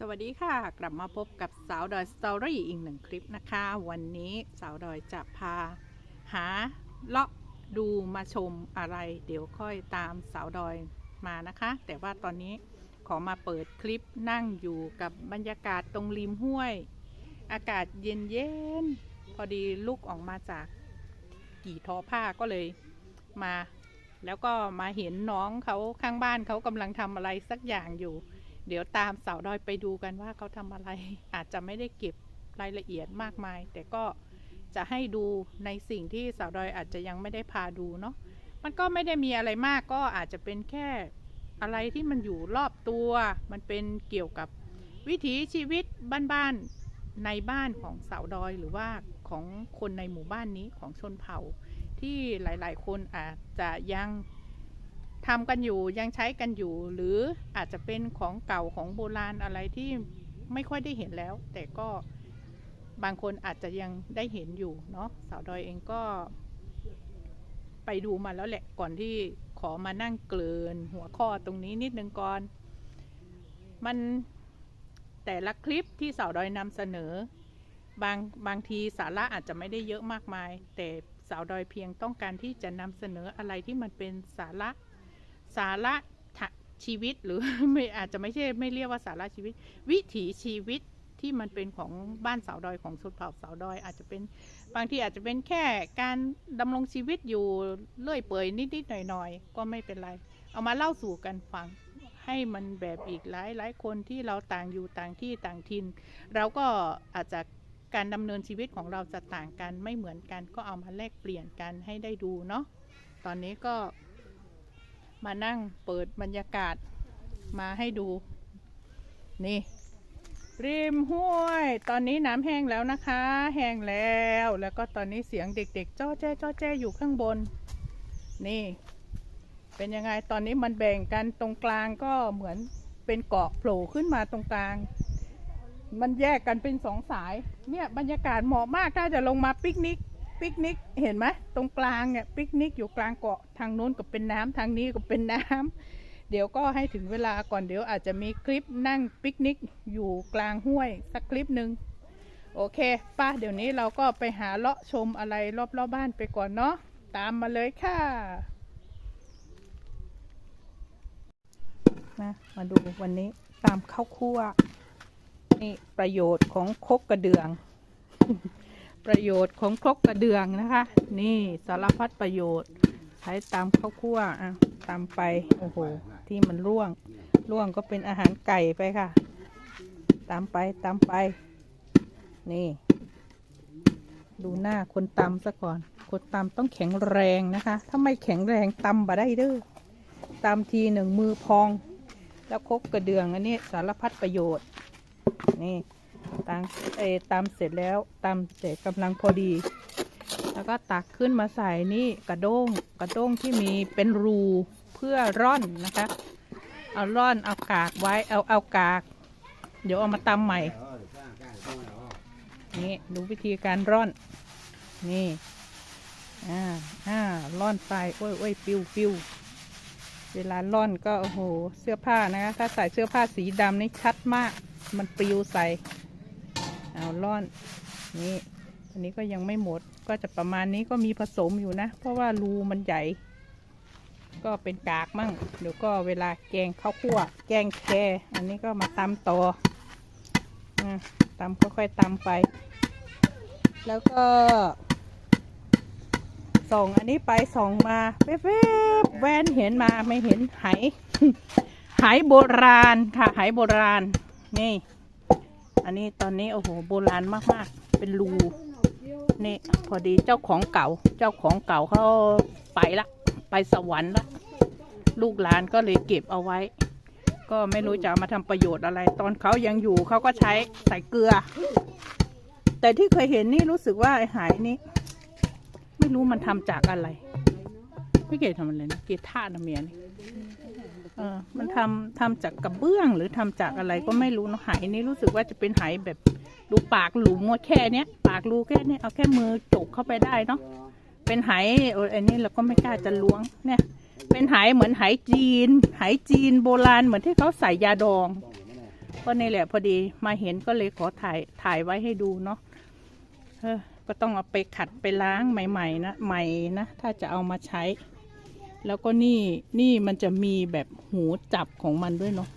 สวัสดีค่ะ กลับมาพบกับสาวดอยสตอรี่อีกหนึ่งคลิปนะคะ วันนี้สาวดอยจะพาหาเลาะดูมาชมอะไร เดี๋ยวค่อยตามสาวดอยมานะคะ แต่ว่าตอนนี้ขอมาเปิดคลิปนั่งอยู่กับบรรยากาศตรงริมห้วย อากาศเย็นเย็นๆพอดีลุกออกมาจากกี่ทอผ้าก็เลยมา แล้วก็มาเห็นน้องเขาข้างบ้านเขากำลังทำอะไรสักอย่างอยู่ เดี๋ยวตามสาวดอยไปดูกันว่าเขาทำอะไร อาจจะไม่ได้เก็บรายละเอียดมากมาย แต่ก็จะให้ดูในสิ่งที่สาวดอยอาจจะยังไม่ได้พาดูเนาะมันก็ไม่ได้มีอะไรมากก็อาจจะเป็นแค่อะไรที่มันอยู่รอบตัว มันเป็นเกี่ยวกับวิถีชีวิตบ้านๆในบ้านของสาวดอยหรือว่าของคนในหมู่บ้านนี้ของชนเผ่า ที่หลายๆ คนอาจจะยัง ทำกันอยู่ยังใช้กันอยู่ หรืออาจจะเป็นของเก่าของโบราณอะไรที่ไม่ค่อยได้เห็นแล้ว แต่ก็บางคนอาจจะยังได้เห็นอยู่เนาะสาวดอยเองก็ ไปดูมาแล้วแหละก่อนที่ขอมานั่งเกลืนหัวข้อตรงนี้นิดนึงก่อน มันแต่ละคลิปที่สาวดอยนำเสนอ บางบางทีสาระอาจจะไม่ได้เยอะมากมาย แต่สาวดอยเพียงต้องการที่จะนำเสนออะไรที่มันเป็นสาระ สาระชีวิตหรือไม่อาจจะไม่ใช่ไม่เรียกว่าสาระชีวิต วิถีชีวิตที่มันเป็นของบ้านสาวดอยของชนเผ่าสาวดอย อาจจะเป็นบางทีอาจจะเป็นแค่การดำรงชีวิตอยู่เลื่อยเปื่อยนิดๆหน่อยๆก็ไม่เป็นไร เอามาเล่าสู่กันฟังให้มันแบบอีกหลายหลายคนที่เราต่างอยู่ต่างที่ต่างถิ่นเราก็อาจจะการดำเนินชีวิตของเราจะต่างกันไม่เหมือนกันก็เอามาแลกเปลี่ยนกันให้ได้ดูเนาะตอนนี้ก็ มานั่งเปิดบรรยากาศมาให้ดู นี่ ริมห้วย ตอนนี้น้ำแห้งแล้วนะคะ แห้งแล้ว แล้วก็ตอนนี้เสียงเด็กๆจ้อแจ้จ้อแจ้อยู่ข้างบน นี่ เป็นยังไงตอนนี้มันแบ่งกันตรงกลางก็เหมือนเป็นเกาะโผล่ขึ้นมาตรงกลาง มันแยกกันเป็นสองสาย เนี่ยบรรยากาศเหมาะมากถ้าจะลงมาปิกนิก ปิกนิกเห็นไหมตรงกลางเนี่ยปิกนิกอยู่กลางเกาะทางโน้นก็เป็นน้ำทางนี้ก็เป็นน้ำเดี๋ยวก็ให้ถึงเวลาก่อนเดี๋ยวอาจจะมีคลิปนั่งปิกนิกอยู่กลางห้วย สักคลิปหนึ่งโอเคป้าเดี๋ยวนี้เราก็ไปหาเลาะชมอะไรรอบๆบบ้านไปก่อนเนาะตามมาเลยค่ะนะมาดูวันนี้ตามข้าวคั่วนี่ประโยชน์ของคกกระเดือง ประโยชน์ของครกกระเดืองนะคะ นี่สารพัดประโยชน์ ใช้ตามข้าวคั่วอะตามไปโอ้โหที่มันร่วง ร่วงก็เป็นอาหารไก่ไปค่ะ ตามไปตามไป นี่ ดูหน้าคนตำซะก่อน คนตำต้องแข็งแรงนะคะ ถ้าไม่แข็งแรงตำบ่ได้เด้อตำทีหนึ่งมือพอง แล้วครกกระเดืองอันนี้สารพัดประโยชน์ นี่ ตามเออตำเสร็จแล้วตำเสร็จกำลังพอดี แล้วก็ตักขึ้นมาใส่นี่กระด้งกระด้งที่มีเป็นรูเพื่อร่อนนะคะ เอาร่อนเอากากไว้เอาเอากาก เดี๋ยวเอามาตำใหม่นี่ดูวิธีการร่อน นี่อ่าอ่าร่อนไปโอ้ยโอ้ยปิวปิวเวลาร่อนก็โอ้โหเสื้อผ้านะคะถ้าใส่เสื้อผ้าสีดำนี่ชัดมาก มันปลิวใส่ อาร่อนนี่อันนี้ก็ยังไม่หมดก็จะประมาณนี้ก็มีผสมอยู่นะ เพราะว่ารูมันใหญ่ ก็เป็นกากมั่งเดี๋ยวก็เวลาแกงข้าวคั่ว แกงแคอันนี้ก็มาตำต่ออะตำค่อยๆตำไป แล้วก็ส่องอันนี้ไปส่องมาแวบแวนเห็นมาไม่เห็นไหไหโบราณค่ะไหโบราณนี่ อันนี้ตอนนี้โอ้โหโบราณมากๆ เป็นรูนี่พอดีเจ้าของเก่า เจ้าของเก่าเขาไปละ ไปสวรรค์ละ ลูกหลานก็เลยเก็บเอาไว้ ก็ไม่รู้จะเอามาทำประโยชน์อะไร ตอนเขายังอยู่เขาก็ใช้ใส่เกลือ แต่ที่เคยเห็นนี่รู้สึกว่าไอ้หายนี่ไม่รู้มันทำจากอะไร ไม่เกดทำอะไรนะเกดท่านะเมียนี่ เออมันทำทำจากกระเบื้องหรือทำจากอะไรก็ไม่รู้เนอะไหนี่รู้สึกว่าจะเป็นไหแบบดูปากหลุมว่าแค่เนี้ยปากรูแค่เนี้ยเอาแค่มือจกเข้าไปได้เนาะเป็นไหเอออันนี้เราก็ไม่กล้าจะล้วงเนี่ย เป็นไหเหมือนไหจีน ไหจีนโบราณเหมือนที่เขาใส่ยาดอง ก็นี่แหละพอดีมาเห็นก็เลยขอถ่ายถ่ายไว้ให้ดูเนาะเออก็ต้องเอาไปขัดไปล้างใหม่ ๆ นะใหม่นะ ถ้าจะเอามาใช้ แล้วก็นี่นี่มันจะมีแบบหูจับของมันด้วยเนาะ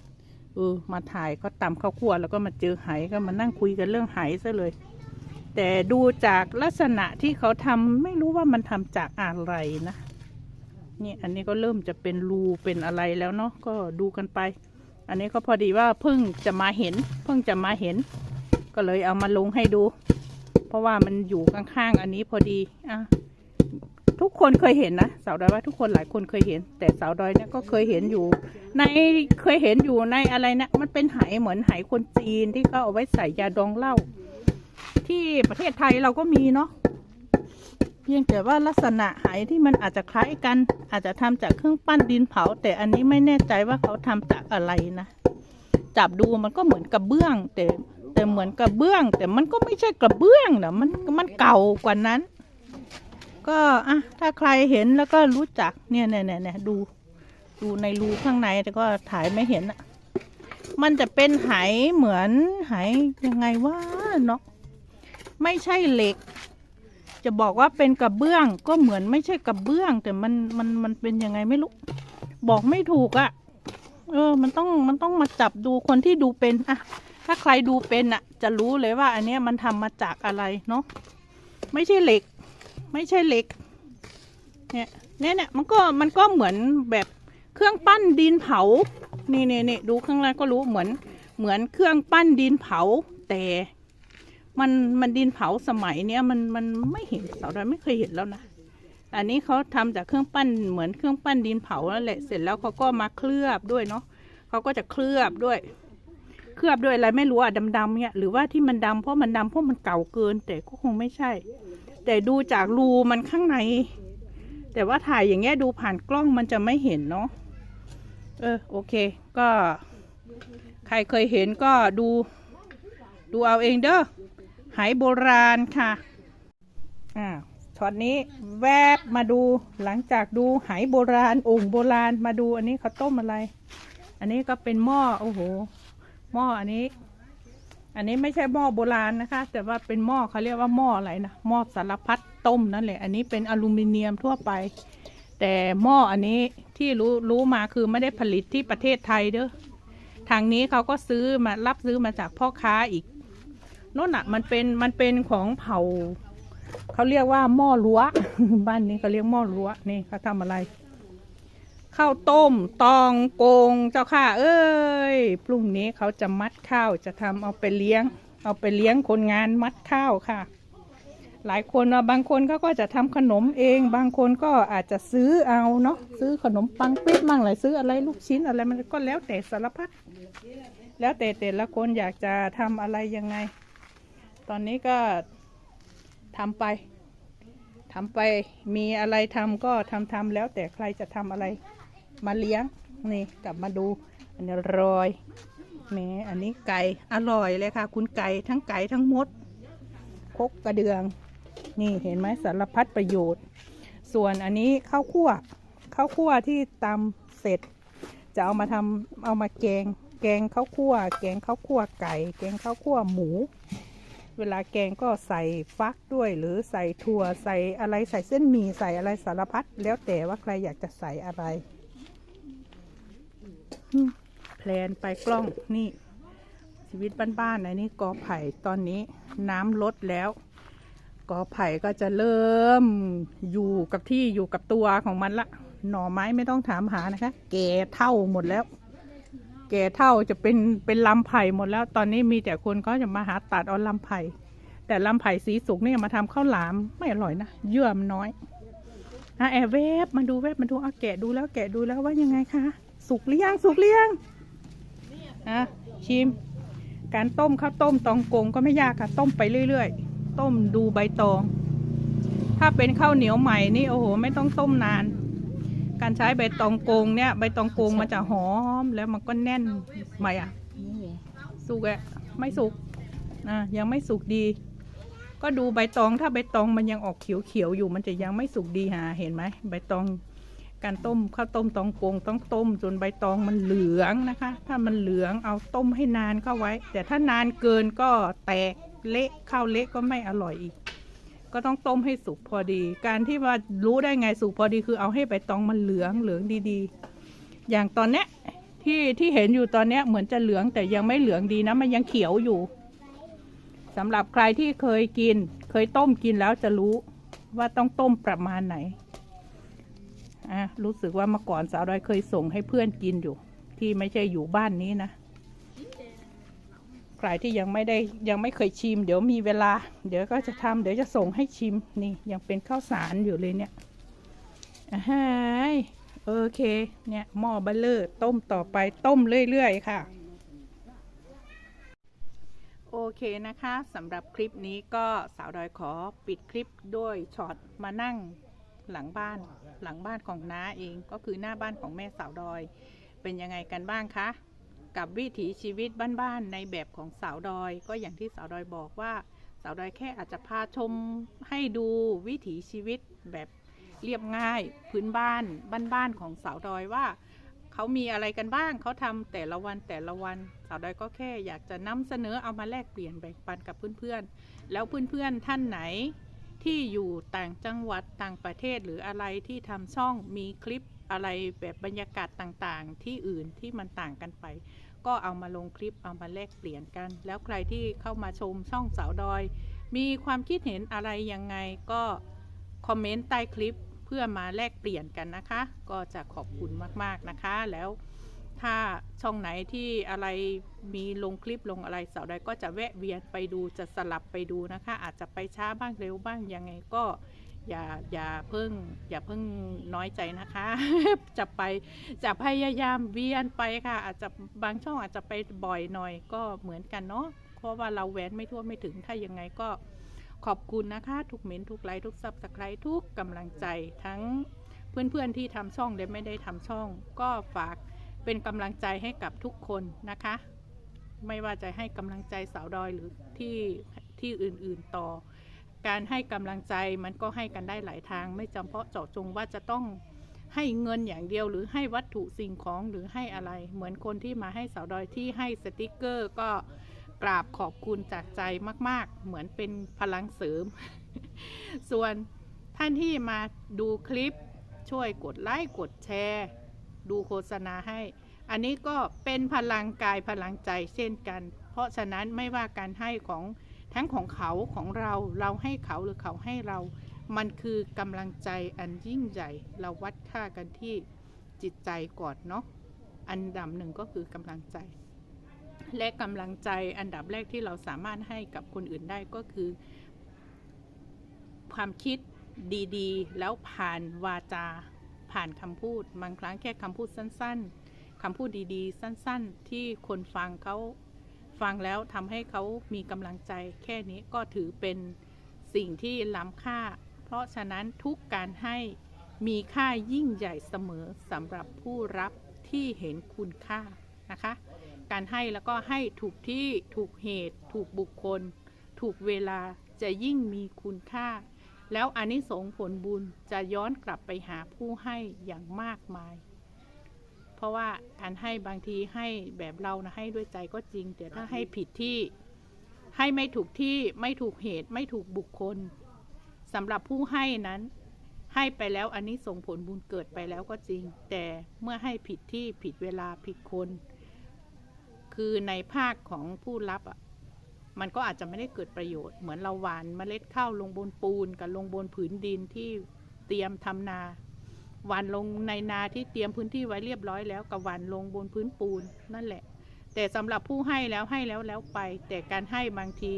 เออมาถ่ายก็ตำข้าวคั่วแล้วก็มาเจอไหก็มานั่งคุยกันเรื่องไหซะเลย แต่ดูจากลักษณะที่เขาทำไม่รู้ว่ามันทำจากอะไรนะนี่อันนี้ก็เริ่มจะเป็นรูเป็นอะไรแล้วเนาะก็ดูกันไป อันนี้ก็พอดีว่าเพิ่งจะมาเห็น เพิ่งจะมาเห็น ก็เลยเอามาลงให้ดู เพราะว่ามันอยู่ข้างๆอันนี้พอดีอะ ทุกคนเคยเห็นนะสาวดอยว่าทุกคนหลายคนเคยเห็น แต่สาวดอยเนี่ยก็เคยเห็นอยู่ ในเคยเห็นอยู่ในอะไรนะมันเป็นไหเหมือนไหคนจีนที่เขาเอาไว้ใส่ยาดองเหล้าที่ประเทศไทยเราก็มีเนาะเพียงแต่ว่าลักษณะไหที่มันอาจจะคล้ายกัน อาจจะทำจากเครื่องปั้นดินเผา แต่อันนี้ไม่แน่ใจว่าเขาทำจากอะไรนะจับดูมันก็เหมือนกระเบื้อง แต่แต่เหมือนกระเบื้อง แต่มันก็ไม่ใช่กระเบื้องนะมันมันเก่ากว่านั้น ก็อะถ้าใครเห็นแล้วก็รู้จักเนี่ยเนี่ยเนี่ยดู ดูในรูข้างในแต่ก็ถ่ายไม่เห็นอะมันจะเป็นไหเหมือนไหยังไงว่าเนาะไม่ใช่เหล็ก จะบอกว่าเป็นกระเบื้องก็เหมือนไม่ใช่กระเบื้อง แต่มันมันมันเป็นยังไงไม่รู้บอกไม่ถูกอะเออ มันต้องมันต้องมาจับดูคนที่ดูเป็นอะถ้าใครดูเป็นอะจะรู้เลยว่า อันเนี้ยมันทำมาจากอะไรเนาะไม่ใช่เหล็ก ไม่ใช่เหล็ก เนี่ยเนี่ยเนี่ยมันก็มันก็เหมือนแบบเครื่องปั้นดินเผา นี่นี่นี่ดูข้างล่างก็รู้เหมือนเหมือนเครื่องปั้นดินเผา แต่มันมันดินเผาสมัยเนี้ยมันมันไม่เห็นสาวดอยไม่เคยเห็นแล้วนะอันนี้เขาทำจากเครื่องปั้นเหมือนเครื่องปั้นดินเผาแล้วแหละเสร็จแล้วเขาก็มาเคลือบด้วยเนาะเขาก็จะเคลือบด้วย เคลือบด้วยอะไรไม่รู้อะดำๆเนี่ยหรือว่าที่มันดำเพราะมันดำเพราะมันเก่าเกิน แต่ก็คงไม่ใช่ แต่ดูจากรูมันข้างใน แต่ว่าถ่ายอย่างเงี้ยดูผ่านกล้องมันจะไม่เห็นเนาะเออโอเค ก็ ใครเคยเห็นก็ดู ดูเอาเองเด้อหายโบราณค่ะอ่าช็อตนี้แวบมาดูหลังจากดูหายโบราณโอ่งโบราณมาดูอันนี้เขาต้มอะไร อันนี้ก็เป็นหม้อโอ้โหหม้ออันนี้ อันนี้ไม่ใช่หม้อโบราณนะคะ แต่ว่าเป็นหม้อเขาเรียกว่าหม้ออะไรนะหม้อสารพัดต้มนั่นแหละ อันนี้เป็นอลูมิเนียมทั่วไป แต่หม้ออันนี้ที่รู้รู้มาคือไม่ได้ผลิตที่ประเทศไทยเด้อทางนี้เขาก็ซื้อมารับซื้อมาจากพ่อค้าอีกโน่นอะมันเป็นมันเป็นของเผ่าเขาเรียกว่าหม้อรั้วบ้านนี้เขาเรียกหม้อรั้วนี่เขาทำอะไร ข้าวต้มตองโกงเจ้าค่ะ เอ้ยพรุ่งนี้เขาจะมัดข้าวจะทำเอาไปเลี้ยง เอาไปเลี้ยงคนงานมัดข้าวค่ะ หลายคนบางคนเขาก็จะทำขนมเอง บางคนก็อาจจะซื้อเอาเนาะซื้อขนมปังปิ๊บมั่งอะไรซื้ออะไรลูกชิ้นอะไรมันก็แล้วแต่สารพัดแล้วแต่แต่ละคนอยากจะทำอะไรยังไง ตอนนี้ก็ทำไปทำไปมีอะไรทำก็ทำทำแล้วแต่ใครจะทำอะไร มาเลี้ยงนี่กลับมาดูอันนี้รอยแหมอันนี้ไก่อร่อยเลยค่ะ คุณไก่ทั้งไก่ทั้งมดคกกระเดือง นี่เห็นไหมสารพัดประโยชน์ ส่วนอันนี้ข้าวคั่วข้าวคั่วที่ตำเสร็จ จะเอามาทำเอามาแกง แกงข้าวคั่ว แกงข้าวคั่วไก่ แกงข้าวคั่วหมู เวลาแกงก็ใส่ฟักด้วย หรือใส่ถั่วใส่อะไรใส่เส้นหมี่ใส่อะไรสารพัดแล้วแต่ว่าใครอยากจะใส่อะไร แพลนไปกล้องนี่ ชีวิตบ้านๆอันนี้กอไผ่ตอนนี้น้ำลดแล้ว กอไผ่ก็จะเริ่มอยู่กับที่อยู่กับตัวของมันละ หน่อไม้ไม่ต้องถามหานะคะ แก่เท่าหมดแล้ว แก่เท่าจะเป็นเป็นลำไผ่หมดแล้ว ตอนนี้มีแต่คนก็จะมาหาตัดเอาลำไผ่แต่ลำไผ่สีสุกเนี่ยมาทำข้าวหลามไม่อร่อยนะเยื่อมนน้อยอะแอบเวบมาดูเวบมาดูเอาแกะดูแล้วแกะดูแล้วว่ายังไงคะ สุกหรือยังสุกหรือยังอะชิม การต้มข้าวต้มตองกงก็ไม่ยากค่ะ ต้มไปเรื่อยๆ ต้มดูใบตอง ถ้าเป็นข้าวเหนียวใหม่นี่โอ้โห ไม่ต้องต้มนาน การใช้ใบตองกงเนี่ยใบตองกงมันจะหอมแล้วมันก็แน่นไหมอะสุกอะไม่สุกอะยังไม่สุกดี ก็ดูใบตองถ้าใบตองมันยังออกเขียวๆอยู่มันจะยังไม่สุกดีฮะเห็นไหมใบตอง การต้มข้าวต้มตองโกงต้องต้มจนใบตองมันเหลืองนะคะ ถ้ามันเหลืองเอาต้มให้นานเข้าไว้ แต่ถ้านานเกินก็แตกเละข้าวเละก็ไม่อร่อยอีก ก็ต้องต้มให้สุกพอดี การที่ว่ารู้ได้ไงสุกพอดีคือเอาให้ใบตองมันเหลืองเหลืองดีๆ อย่างตอนเนี้ยที่ที่เห็นอยู่ตอนเนี้ยเหมือนจะเหลืองแต่ยังไม่เหลืองดีนะมันยังเขียวอยู่สำหรับใครที่เคยกิน เคยต้มกินแล้วจะรู้ว่าต้องต้มประมาณไหน อะรู้สึกว่าเมื่อก่อนสาวดอยเคยส่งให้เพื่อนกินอยู่ ที่ไม่ใช่อยู่บ้านนี้นะใครที่ยังไม่ได้ยังไม่เคยชิม เดี๋ยวมีเวลา เดี๋ยวก็จะทำเดี๋ยวจะส่งให้ชิมนี่ยังเป็นข้าวสารอยู่เลยเนี่ยอ่าฮายโอเค เนี่ยหม้อเบลเลอร์ต้มต่อไปต้มเรื่อยๆค่ะ โอเคนะคะสำหรับคลิปนี้ก็สาวดอยขอปิดคลิปด้วยช็อตมานั่ง หลังบ้านหลังบ้านของน้าเองก็คือหน้าบ้านของแม่สาวดอย เป็นยังไงกันบ้างคะ กับวิถีชีวิตบ้านๆในแบบของสาวดอย ก็อย่างที่สาวดอยบอกว่าสาวดอยแค่อาจจะพาชมให้ดูวิถีชีวิตแบบเรียบง่ายพื้นบ้านบ้านๆของสาวดอยว่าเขามีอะไรกันบ้าง เขาทำแต่ละวันแต่ละวัน สาวดอยก็แค่อยากจะนำเสนอเอามาแลกเปลี่ยนแบ่งปันกับเพื่อนๆ แล้วเพื่อนๆท่านไหน ที่อยู่ต่างจังหวัดต่างประเทศหรืออะไรที่ทำช่องมีคลิปอะไรแบบบรรยากาศต่างๆ ที่อื่นที่มันต่างกันไป ก็เอามาลงคลิปเอามาแลกเปลี่ยนกัน แล้วใครที่เข้ามาชมช่องสาวดอย มีความคิดเห็นอะไรยังไงก็คอมเมนต์ใต้คลิปเพื่อมาแลกเปลี่ยนกันนะคะ ก็จะขอบคุณมากๆนะคะแล้ว ถ้าช่องไหนที่อะไรมีลงคลิปลงอะไรสาวใดก็จะแวะเวียนไปดูจะสลับไปดูนะคะ อาจจะไปช้าบ้างเร็วบ้างยังไงก็อย่าอย่าเพิ่งอย่าเพิ่งน้อยใจนะคะ จะไปจะพยายามเวียนไปค่ะ อาจจะบางช่องอาจจะไปบ่อยหน่อยก็เหมือนกันเนาะเพราะว่าเราแหวนไม่ทั่วไม่ถึงถ้ายังไงก็ขอบคุณนะคะ ทุกเม้นทุกไลค์ทุกซับสไครต์ทุกกำลังใจทั้งเพื่อนๆที่ทำช่องและไม่ได้ทำช่อง ก็ฝาก เป็นกำลังใจให้กับทุกคนนะคะ ไม่ว่าจะให้กำลังใจสาวดอยหรือที่ที่อื่นๆต่อ การให้กำลังใจมันก็ให้กันได้หลายทาง ไม่จำเพาะเจาะจงว่าจะต้องให้เงินอย่างเดียวหรือให้วัตถุสิ่งของหรือให้อะไร เหมือนคนที่มาให้สาวดอยที่ให้สติกเกอร์ก็กราบขอบคุณจากใจมาก ๆ เหมือนเป็นพลังเสริม ส่วนท่านที่มาดูคลิปช่วยกดไลค์กดแชร์ ดูโฆษณาให้ อันนี้ก็เป็นพลังกายพลังใจเช่นกัน เพราะฉะนั้นไม่ว่าการให้ของทั้งของเขาของเราเราให้เขาหรือเขาให้เรา มันคือกำลังใจอันยิ่งใหญ่เราวัดค่ากันที่จิตใจก่อนเนาะอันดับหนึ่งก็คือกำลังใจ และกำลังใจอันดับแรกที่เราสามารถให้กับคนอื่นได้ก็คือ ความคิดดีๆ แล้วผ่านวาจา ผ่านคำพูด บางครั้งแค่คำพูดสั้น ๆคำพูดดีๆ สั้นๆ ที่คนฟังเขาฟังแล้วทำให้เขามีกำลังใจ แค่นี้ก็ถือเป็นสิ่งที่ล้ำค่า เพราะฉะนั้นทุกการให้มีค่ายิ่งใหญ่เสมอสำหรับผู้รับที่เห็นคุณค่านะคะ การให้แล้วก็ให้ถูกที่ถูกเหตุ ถูกบุคคล ถูกเวลาจะยิ่งมีคุณค่า แล้วอานิสงส์ผลบุญจะย้อนกลับไปหาผู้ให้อย่างมากมาย เพราะว่าการให้บางทีให้แบบเรานะให้ด้วยใจก็จริง แต่ถ้าให้ผิดที่ให้ไม่ถูกที่ไม่ถูกเหตุไม่ถูกบุคคลสำหรับผู้ให้นั้น ให้ไปแล้วอันนี้ส่งผลบุญเกิดไปแล้วก็จริง แต่เมื่อให้ผิดที่ผิดเวลาผิดคน คือในภาคของผู้รับอะ มันก็อาจจะไม่ได้เกิดประโยชน์เหมือนเราหวานเมล็ดข้าวลงบนปูนกับลงบนผืนดินที่เตรียมทำนาหวานลงในนาที่เตรียมพื้นที่ไว้เรียบร้อยแล้วกับหวานลงบนพื้นปูนนั่นแหละ แต่สำหรับผู้ให้แล้วให้แล้วแล้วไป แต่การให้บางที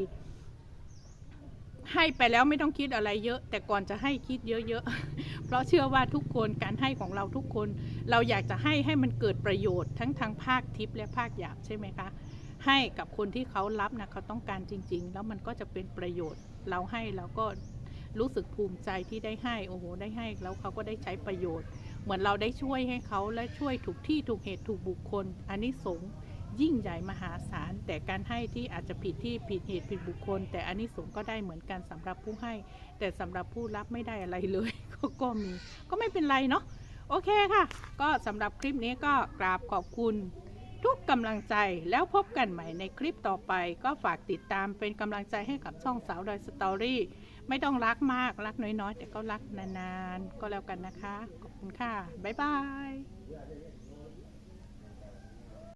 ให้ไปแล้วไม่ต้องคิดอะไรเยอะ แต่ก่อนจะให้คิดเยอะๆเพราะเชื่อว่าทุกคนการให้ของเราทุกคน เราอยากจะให้ให้มันเกิดประโยชน์ทั้งทางภาคทิพย์และภาคหยาบใช่ไหมคะ ให้กับคนที่เขารับนะเขาต้องการจริง ๆ แล้วมันก็จะเป็นประโยชน์เราให้เราก็รู้สึกภูมิใจที่ได้ให้โอ้โหได้ให้แล้วเขาก็ได้ใช้ประโยชน์ เหมือนเราได้ช่วยให้เขาและช่วยถูกที่ถูกเหตุถูกบุคคลอันนี้สงยิ่งใหญ่มหาศาล แต่การให้ที่อาจจะผิดที่ผิดเหตุผิดบุคคล แต่อันนี้สงส์ก็ได้เหมือนกันสำหรับผู้ให้ แต่สำหรับผู้รับไม่ได้อะไรเลยก็ก็มีก็ไม่เป็นไรเนาะโโอเคค่ะ ก็สำหรับคลิปนี้ก็กราบขอบคุณ ทุกกำลังใจแล้วพบกันใหม่ในคลิปต่อไป ก็ฝากติดตามเป็นกำลังใจให้กับช่องสาวดอยสตอรี่ไม่ต้องรักมากรักน้อยๆ แต่ก็รักนานๆ ก็แล้วกันนะคะ ขอบคุณค่ะ บ๊ายบาย